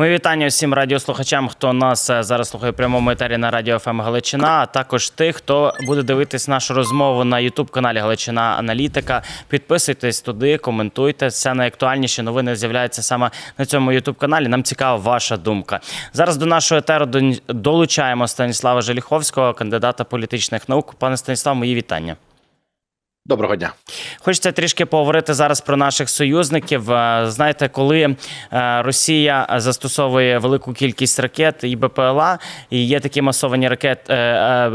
Мої вітання всім радіослухачам, хто нас е, зараз слухає в прямому етері на радіо ФМ Галичина, а також тих, хто буде дивитись нашу розмову на Ютуб каналі Галичина Аналітика. Підписуйтесь туди, коментуйте. Все найактуальніші новини з'являються саме на цьому Ютуб каналі. Нам цікава ваша думка. Зараз до нашого етеру долучаємо Станіслава Желіховського, кандидата політичних наук. Пане Станіслав, мої вітання. Доброго дня. Хочеться трішки поговорити зараз про наших союзників. Е, Знаєте, коли е, Росія застосовує велику кількість ракет і БПЛА, і є такі масовані ракет, е,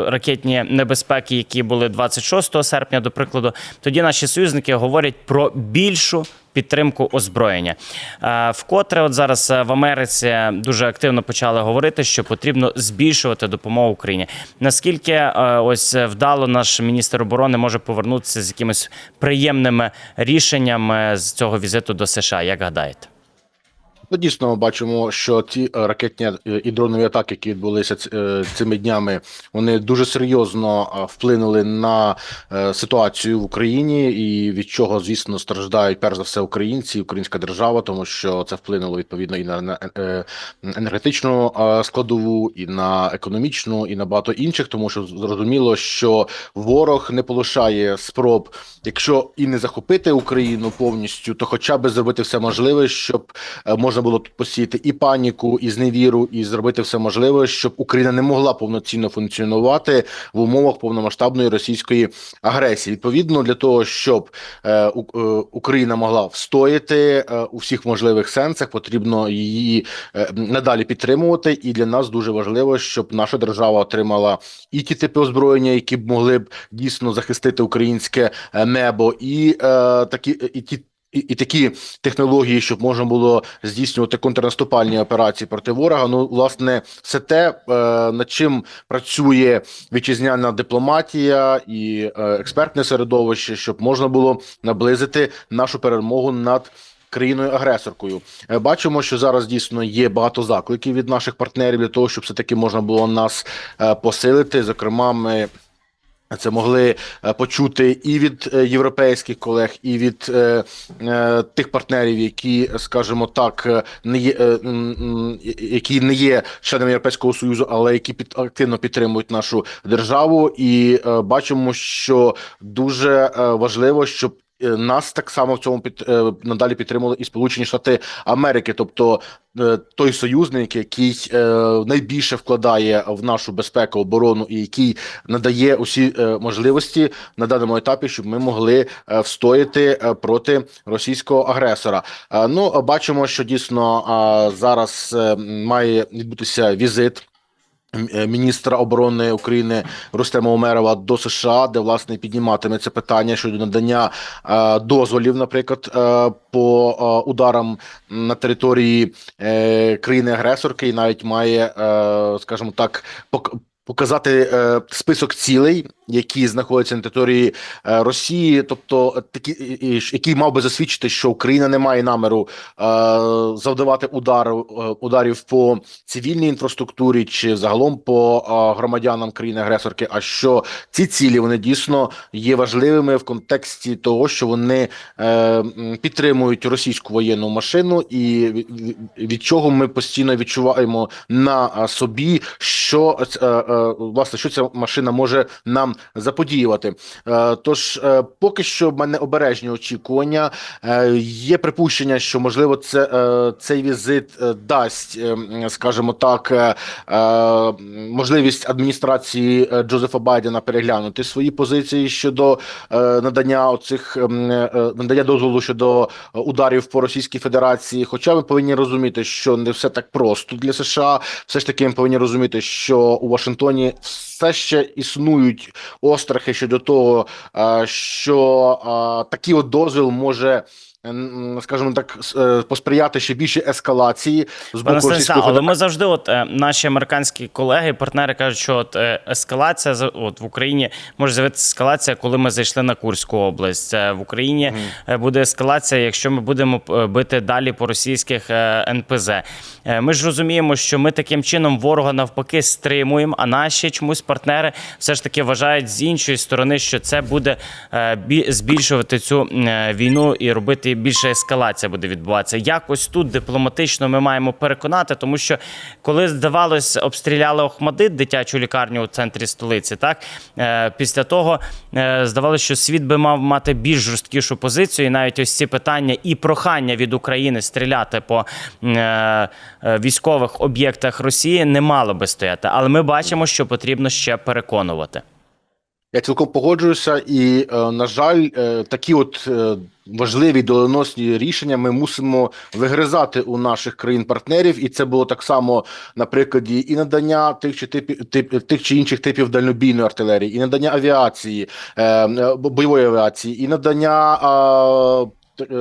ракетні небезпеки, які були 26 серпня, до прикладу, тоді наші союзники говорять про більшу. Підтримку озброєння. Е, Вкотре, от зараз е, в Америці дуже активно почали говорити, що потрібно збільшувати допомогу Україні. Наскільки е, ось вдало наш міністр оборони може повернутися з якимись приємними рішеннями з цього візиту до США? Як гадаєте? Ну, дійсно, ми бачимо, що ті е, ракетні е, і дронові атаки, які відбулися е, цими днями, вони дуже серйозно вплинули на ситуацію в Україні, і від чого, звісно, страждають перш за все українці, українська держава, тому що це вплинуло відповідно і на енергетичну складову, і на економічну, і на багато інших, тому що зрозуміло, що ворог не полишає спроб, якщо і не захопити Україну повністю, то хоча б зробити все можливе, щоб е, можна було тут посіяти і паніку, і зневіру, і зробити все можливе, щоб Україна не могла повноцінно функціонувати в умовах повномасштабної російської агресії. Відповідно, для того, щоб е, е, Україна могла встояти е, у всіх можливих сенсах, потрібно її надалі підтримувати. І для нас дуже важливо, щоб наша держава отримала і ті типи озброєння, які б могли б дійсно захистити українське небо, і такі і ті. І, і такі технології, щоб можна було здійснювати контрнаступальні операції проти ворога. Ну, власне, все те, е, над чим працює вітчизняна дипломатія і е, експертне середовище, щоб можна було наблизити нашу перемогу над країною-агресоркою. Е, Бачимо, що зараз дійсно є багато закликів від наших партнерів для того, щоб все таки можна було нас посилити. Зокрема, ми. Це могли е, почути і від е, європейських колег, і від е, е, тих партнерів, які, скажімо так, е, не є, е, які не є членами Європейського союзу, але які під активно підтримують нашу державу. І е, бачимо, що дуже важливо, щоб нас так само в цьому під е, надалі підтримували і Сполучені Штати Америки, тобто е, той союзник, який е, найбільше вкладає в нашу безпеку, оборону і який надає усі е, можливості на даному етапі, щоб ми могли е, встояти е, проти російського агресора. Е, Ну е, бачимо, що дійсно е, зараз е, має відбутися візит. Е, Міністра оборони України Рустема Умерова до США, де власне підніматиме це питання щодо надання е, дозволів, наприклад, е, по ударам на території країни-агресорки, і навіть має, скажімо так, пок- показати е, список цілей, які знаходяться на території е, Росії, тобто е, такі, який мав би засвідчити, що Україна не має наміру е, завдавати удар, е, ударів по цивільній інфраструктурі чи загалом по е, громадянам країни-агресорки. А що ці цілі вони дійсно є важливими в контексті того, що вони е, підтримують російську воєнну машину, і від, від- від чого ми постійно відчуваємо на е, собі, що е, е, власне що ця машина може нам заподіювати. Е, Тож, е, поки що в мене обережні очікування. Е, Є припущення, що можливо це е, цей візит е, дасть, е, скажімо так, е, е, можливість адміністрації е, Джозефа Байдена переглянути свої позиції щодо е, надання оцих е, надання дозволу щодо е, ударів по Російській Федерації. Хоча ми повинні розуміти, що не все так просто для США. Все ж таки, ми повинні розуміти, що у Вашингтоні все ще існують острахи щодо того, що такий от дозвіл може. Скажімо так, е, посприяти ще більше ескалації з Пане боку Російської але ми завжди, от е, наші американські колеги, партнери кажуть, що от е, ескалація от в Україні може з'явитися ескалація, коли ми зайшли на Курську область. В Україні е, буде ескалація, якщо ми будемо бити далі по російських НПЗ. Ми ж розуміємо, що ми таким чином ворога навпаки стримуємо, а наші чомусь партнери все ж таки вважають з іншої сторони, що це буде збільшувати цю війну і робити тоді більше ескалація буде відбуватися. Якось тут дипломатично ми маємо переконати, тому що коли здавалось, обстріляли Охмадит, дитячу лікарню у центрі столиці, так е, після того е, здавалося, що світ би мав мати більш жорсткішу позицію, і навіть ось ці питання і прохання від України стріляти по е, військових об'єктах Росії не мало би стояти. Але ми бачимо, що потрібно ще переконувати. Я цілком погоджуюся, і е, на жаль, е, такі от е, важливі доленосні рішення ми мусимо вигризати у наших країн-партнерів, і це було так само на прикладі і надання тих чи типів тип, тих чи інших типів дальнобійної артилерії, і надання авіації, бойової авіації, і надання.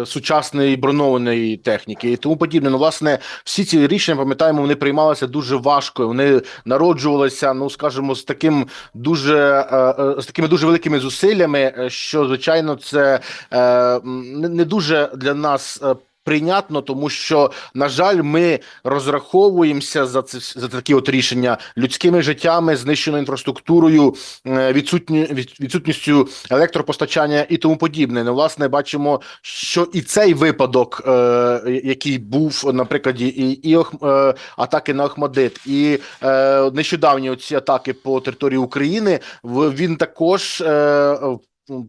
Сучасної бронованої техніки і тому подібне. Ну, власне, всі ці рішення пам'ятаємо, вони приймалися дуже важко. Вони народжувалися, ну скажімо, з таким дуже е, е, з такими дуже великими зусиллями, е, що звичайно, це е, не дуже для нас. Прийнятно, тому що на жаль, ми розраховуємося за це за такі от рішення людськими життями, знищеною інфраструктурою, е, відсутні відсутністю електропостачання і тому подібне. Ну, власне, бачимо, що і цей випадок, е, який був на прикладі і, і е, атаки на Охмадит, і е, нещодавні ці атаки по території України, він також. Е,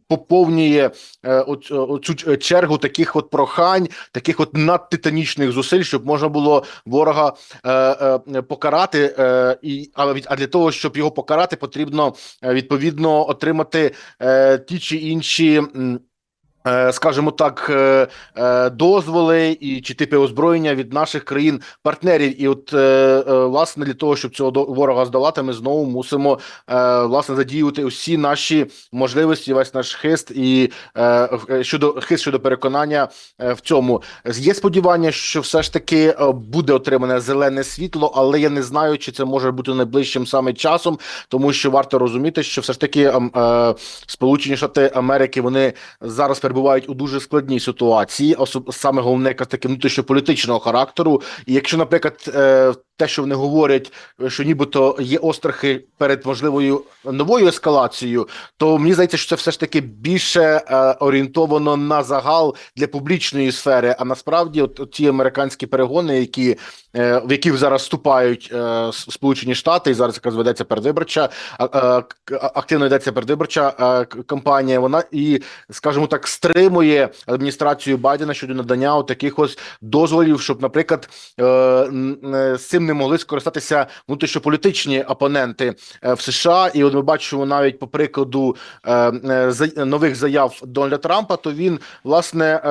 Поповнює е, оцю чергу таких от прохань, таких от надтитанічних зусиль, щоб можна було ворога е, е, покарати. Е, і а для того, щоб його покарати, потрібно е, відповідно отримати е, ті чи інші. Е, Скажімо так, е, е, дозволи і чи типи озброєння від наших країн-партнерів, і от власне для того, щоб цього ворога здолати, ми знову мусимо власне задіювати усі наші можливості, весь наш хист і щодо хист щодо переконання в цьому. Є сподівання, що все ж таки буде отримане зелене світло, але я не знаю, чи це може бути найближчим саме часом, тому що варто розуміти, що все ж таки ем, Сполучені Штати Америки вони зараз перебувають у дуже складній ситуації, особ... саме головне якраз таки внутрішньополітичного характеру. І якщо, наприклад, е, те, що вони говорять, е, що нібито є острахи перед можливою новою ескалацією, то мені здається, що це все ж таки більше е, орієнтовано на загал для публічної сфери. А насправді, от, от ті американські перегони, які е, в яких зараз вступають е, Сполучені Штати, і зараз якраз ведеться передвиборча а, к- активно йдеться передвиборча е, кампанія. Вона і, скажімо так, стримує адміністрацію Байдена щодо надання таких ось дозволів, щоб, наприклад, е, е, з не могли скористатися внутрішньополітичні опоненти е, в США. І от ми бачимо навіть по прикладу е, е, нових заяв Дональда Трампа, то він власне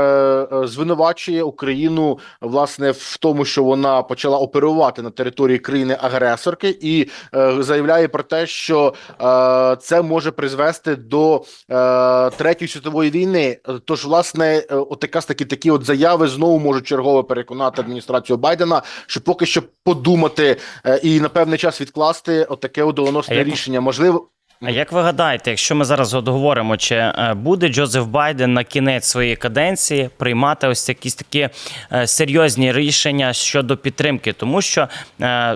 звинувачує Україну власне в тому, що вона почала оперувати на території країни агресорки, і заявляє про те, що це може призвести до третьої світової війни. Тож, власне, е, от якраз такі такі от заяви знову можуть чергово переконати адміністрацію Байдена, що поки що подумати е, і на певний час відкласти отаке от як- рішення. Можливо, А як ви гадаєте, якщо ми зараз от говоримо, чи е, буде Джозеф Байден на кінець своєї каденції приймати ось якісь такі е, серйозні рішення щодо підтримки? Тому що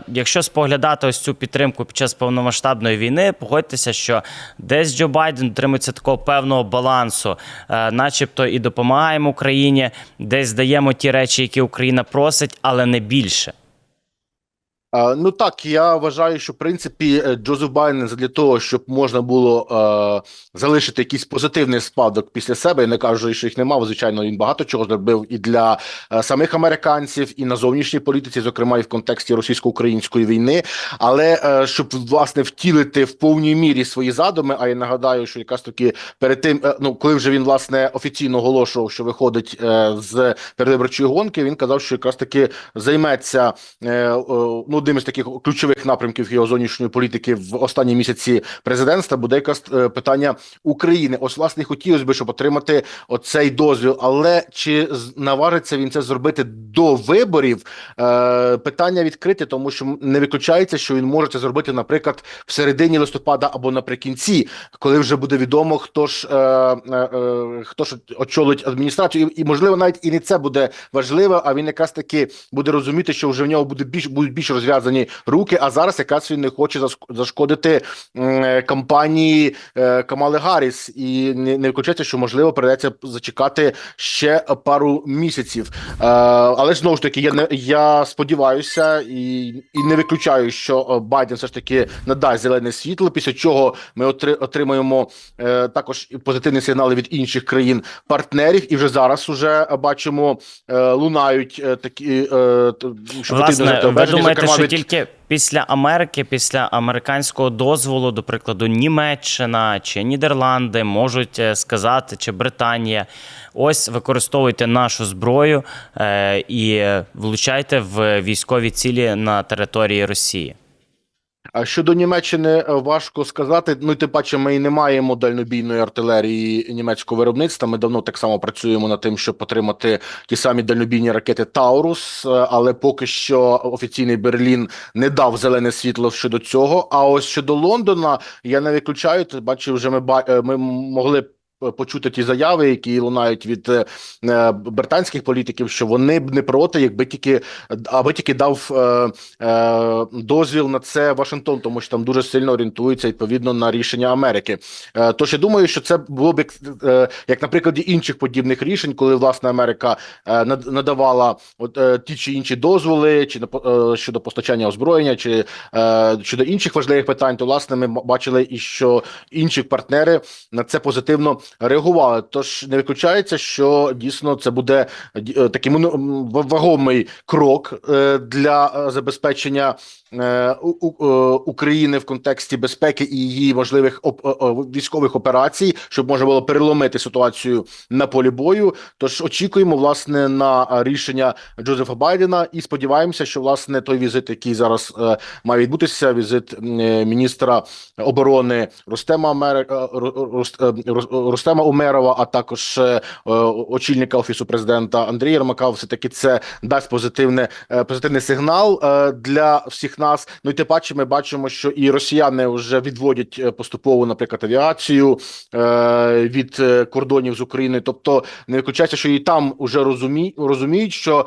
якщо споглядати ось цю підтримку під час повномасштабної війни, погодьтеся, що десь Джо Байден дотримується такого певного балансу, начебто і допомагаємо Україні, десь даємо ті речі, які Україна просить, але не більше. А, Ну так, я вважаю, що в принципі е, Джозеф Байден для того, щоб можна було е, залишити якийсь позитивний спадок після себе. Я не кажу, що їх немає. Звичайно, він багато чого зробив і для е, самих американців, і на зовнішній політиці, зокрема і в контексті російсько-української війни. Але е, щоб власне втілити в повній мірі свої задуми, а я нагадаю, що якраз таки перед тим, е, ну коли вже він власне офіційно оголошував, що виходить е, з передвиборчої гонки, він казав, що якраз таки займеться е, е, ну одним із таких ключових напрямків його зовнішньої політики в останні місяці президентства буде якраз е, питання України. Ось власне хотілося б, щоб отримати оцей дозвіл, але чи наважиться він це зробити до виборів? Е, питання відкрите, тому що не виключається, що він може це зробити, наприклад, в середині листопада або наприкінці, коли вже буде відомо, хто ж е, хто ж очолить адміністрацію, і, можливо навіть і не це буде важливо, а він якраз таки буде розуміти, що вже в нього буде більш будуть більш розв'язані розв'язані руки. А зараз якраз він не хоче зашкодити м, кампанії е, Камали Гарріс, і не, не виключається, що можливо придеться зачекати ще пару місяців. Е, але знову ж таки, я не я сподіваюся і, і не виключаю, що е, Байден все ж таки надасть зелене світло. Після чого ми отримаємо е, також позитивні сигнали від інших країн партнерів. І вже зараз уже е, бачимо е, лунають е, такі е, що Власне, ви думаєте, зокрема, що тільки після Америки, після американського дозволу, до прикладу, Німеччина чи Нідерланди можуть е, сказати, чи Британія, ось використовуйте нашу зброю е, і влучайте в військові цілі на території Росії. А щодо Німеччини е, важко сказати. Ну тим паче, ми і не маємо дальнобійної артилерії німецького виробництва. Ми давно так само працюємо над тим, щоб отримати ті самі дальнобійні ракети Таурус. е, Але поки що офіційний Берлін не дав зелене світло щодо цього. А ось щодо Лондона, я не виключаю. Ти бачив, вже ми е, ми могли. Б Почути ті заяви, які лунають від е, е, британських політиків, що вони б не проти, якби тільки аби тільки дав е, е, дозвіл на це Вашингтон, тому що там дуже сильно орієнтується відповідно на рішення Америки. Е, тож я думаю, що це було б як, е, як на інших подібних рішень, коли власне Америка е, надавала от е, ті чи інші дозволи, чи е, щодо постачання озброєння, чи е, щодо інших важливих питань, то власне ми бачили і що інші партнери на це позитивно реагували. Тож не виключається, що дійсно це буде е, такий вагомий крок е, для е, забезпечення України в контексті безпеки і її можливих військових операцій, щоб можна було переломити ситуацію на полі бою. Тож очікуємо власне на рішення Джозефа Байдена і сподіваємося, що власне той візит, який зараз має відбутися, візит міністра оборони Рустема Амери... е, Ру- Рус- Рус- Рустема Умерова, а також е, е, очільника офісу президента Андрія Єрмака, все таки це дасть позитивне е, позитивний сигнал для всіх нас. Ну і тим паче, ми бачимо, що і росіяни вже відводять поступово, наприклад, авіацію від кордонів з Україною. Тобто не виключається, що і там вже розумі... розуміють, що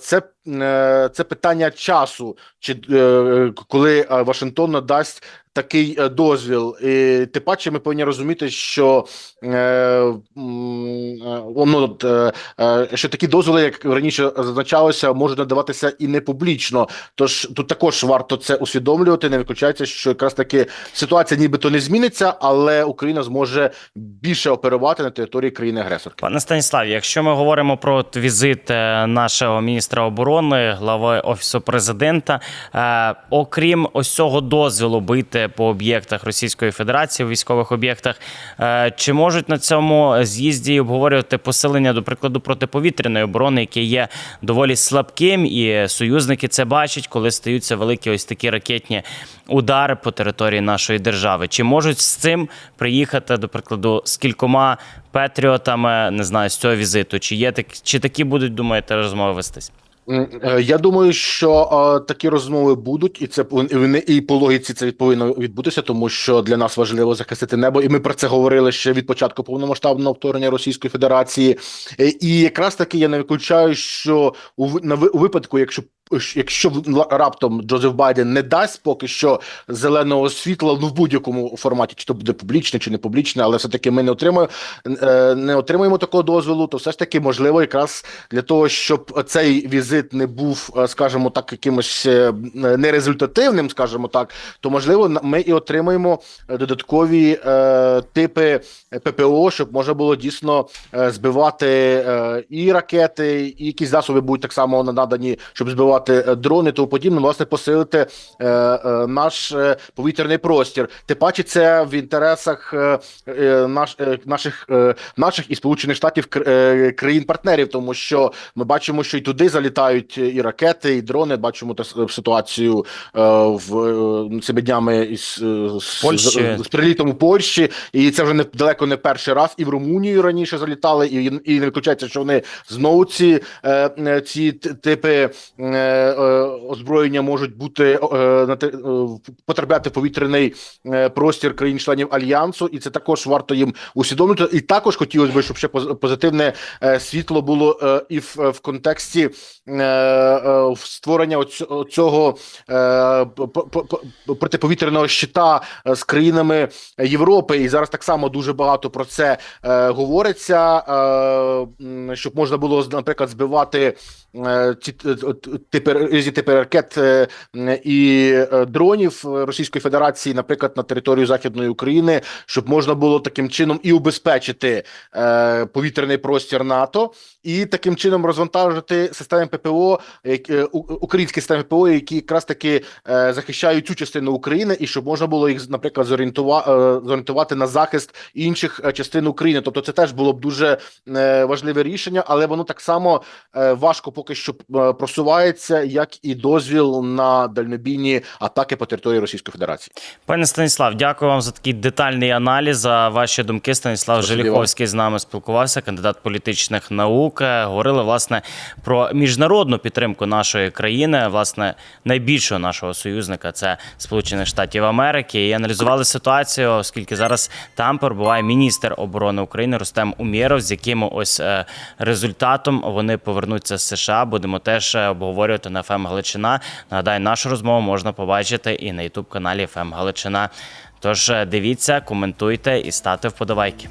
це. Е, Це питання часу, чи е, коли е, Вашингтон надасть такий дозвіл, і тим паче ми повинні розуміти, що ну, що такі дозволи, як раніше зазначалося, можуть надаватися і не публічно. Тож тут також варто це усвідомлювати. Не виключається, що якраз таки ситуація нібито не зміниться, але Україна зможе більше оперувати на території країни агресорки. Пане Станіславі, якщо ми говоримо про візит нашого міністра оборони, глави офісу президента, е, окрім ось цього дозволу бити по об'єктах Російської Федерації, військових об'єктах, е, чи можуть на цьому з'їзді обговорювати посилення, до прикладу, протиповітряної оборони, яке є доволі слабким, і союзники це бачать, коли стаються великі ось такі ракетні удари по території нашої держави? Чи можуть з цим приїхати, до прикладу, з кількома патріотами, не знаю, з цього візиту? Чи є так, чи такі будуть, думаєте, розмови вестись? Е, Я думаю, що такі розмови будуть, і це і по логіці це повинно відбутися, тому що для нас важливо захистити небо, і ми про це говорили ще від початку повномасштабного вторгнення Російської Федерації. Е, І якраз таки я не виключаю, що у на у випадку, якщо Якщо раптом Джозеф Байден не дасть поки що зеленого світла, ну в будь-якому форматі, чи то буде публічне, чи не публічне, але все таки ми не отримаємо е, не отримаємо такого дозволу, то все ж таки можливо, якраз для того, щоб цей візит не був, е, скажімо так, якимось е, нерезультативним, скажімо так, то можливо ми і отримаємо додаткові типи ППО, щоб можна було дійсно збивати і ракети, і якісь засоби будуть так само надані, щоб збивати е, дрони, тому подібне, власне, посилити е, е, наш е, повітряний простір. Тим паче, це в інтересах е, е, наш, е, наших, е, наших і Сполучених Штатів кр- е, країн-партнерів, тому що ми бачимо, що і туди залітають і ракети, і дрони. Бачимо та ситуацію е, в цими днями із з, Польщі. з, з прилітом у Польщі, і це вже не далеко не перший раз. І в Румунію раніше залітали, і, і не виключається, що вони знову ці, ці типи. Е, озброєння можуть бути е, е, потрапляти в повітряний простір країн-членів альянсу, і це також варто їм усвідомлювати. І також хотілося б, щоб ще позитивне світло було і в, контексті створення цього протиповітряного щита з країнами Європи. І зараз так само дуже багато про це говориться, щоб можна було, наприклад, збивати типи різні типи ракет е, і е, дронів Російської Федерації, наприклад, на територію Західної України, щоб можна було таким чином і убезпечити е, повітряний простір НАТО, і таким чином розвантажити системи ППО, е, українські системи ППО, які якраз таки е, захищають цю частину України, і щоб можна було їх, наприклад, зорієнтувати, на захист інших е, частин України. Тобто, це теж було б дуже е, важливе рішення, але воно так само е, важко поки що е, просувається, як і дозвіл на дальнобійні атаки по території Російської Федерації. Пане Станіслав, дякую вам за такий детальний аналіз, за ваші думки. Станіслав Спасибі Желіховський з нами спілкувався, кандидат політичних наук. Е, Говорили власне про міжнародну підтримку нашої країни, власне, найбільшого нашого союзника це Сполучених Штатів Америки. І аналізували ситуацію, оскільки зараз там перебуває міністр оборони України Рустем Умєров, з яким ось е, результатом вони повернуться з США. Будемо теж е, обговорювати на ФМ Галичина. Нагадаю, нашу розмову можна побачити і на Ютуб каналі ФМ Галичина. Тож е, дивіться, коментуйте і ставте вподобайки.